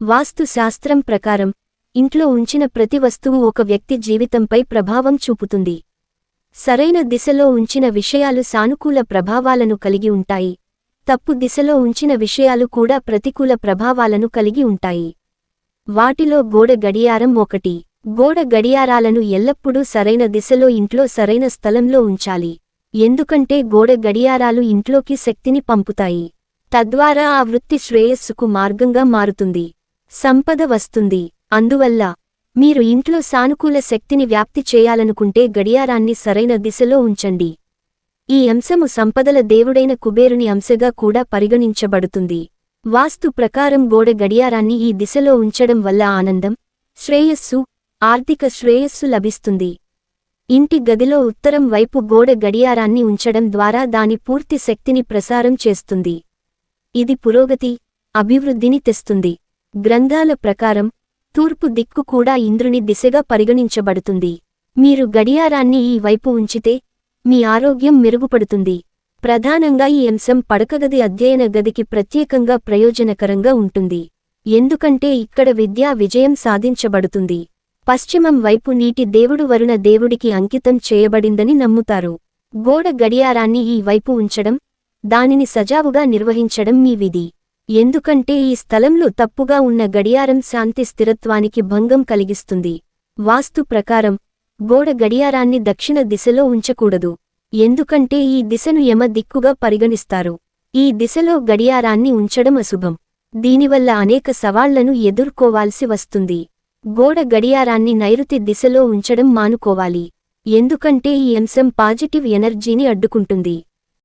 వాస్తు శాస్త్రం ప్రకారం ఇంట్లో ఉంచిన ప్రతి వస్తువు ఒక వ్యక్తి జీవితంపై ప్రభావం చూపుతుంది. సరైన దిశలో ఉంచిన విషయాలు సానుకూల ప్రభావాలను కలిగి ఉంటాయి. తప్పు దిశలో ఉంచిన విషయాలు కూడా ప్రతికూల ప్రభావాలను కలిగి ఉంటాయి. వాటిలో గోడ గడియారం ఒకటి. గోడ గడియారాలను ఎల్లప్పుడూ సరైన దిశలో ఇంట్లో సరైన స్థలంలో ఉంచాలి. ఎందుకంటే గోడ గడియారాలు ఇంట్లోకి శక్తిని పంపుతాయి. తద్వారా ఆ వృత్తి శ్రేయస్సుకు మార్గంగా మారుతుంది. సంపద వస్తుంది. అందువల్ల మీరు ఇంట్లో సానుకూల శక్తిని వ్యాప్తి చేయాలనుకుంటే గడియారాన్ని సరైన దిశలో ఉంచండి. ఈ అంశము సంపదల దేవుడైన కుబేరుని అంశగా కూడా పరిగణించబడుతుంది. వాస్తు ప్రకారం గోడ గడియారాన్ని ఈ దిశలో ఉంచడం వల్ల ఆనందం శ్రేయస్సు ఆర్థిక శ్రేయస్సు లభిస్తుంది. ఇంటి గదిలో ఉత్తరం వైపు గోడ గడియారాన్ని ఉంచడం ద్వారా దాని పూర్తి శక్తిని ప్రసారం చేస్తుంది. ఇది పురోగతి అభివృద్ధిని తెస్తుంది. గ్రంథాల ప్రకారం తూర్పు దిక్కు కూడా ఇంద్రుని దిశగా పరిగణించబడుతుంది. మీరు గడియారాన్ని ఈ వైపు ఉంచితే మీ ఆరోగ్యం మెరుగుపడుతుంది. ప్రధానంగా ఈ అంశం పడకగది అధ్యయన గదికి ప్రత్యేకంగా ప్రయోజనకరంగా ఉంటుంది. ఎందుకంటే ఇక్కడ విద్యా విజయం సాధించబడుతుంది. పశ్చిమం వైపు నీటి దేవుడు వరుణ దేవుడికి అంకితం చేయబడిందని నమ్ముతారు. గోడ గడియారాన్ని ఈ వైపు ఉంచడం దానిని సజావుగా నిర్వహించడం మీ విధి. ఎందుకంటే ఈ స్థలంలో తప్పుగా ఉన్న గడియారం శాంతి స్థిరత్వానికి భంగం కలిగిస్తుంది. వాస్తు ప్రకారం గోడ గడియారాన్ని దక్షిణ దిశలో ఉంచకూడదు. ఎందుకంటే ఈ దిశను యమ దిక్కుగా పరిగణిస్తారు. ఈ దిశలో గడియారాన్ని ఉంచడం అశుభం. దీనివల్ల అనేక సవాళ్ళను ఎదుర్కోవాల్సి వస్తుంది. గోడ గడియారాన్ని నైరుతి దిశలో ఉంచడం మానుకోవాలి. ఎందుకంటే ఈ అంశం పాజిటివ్ ఎనర్జీని అడ్డుకుంటుంది.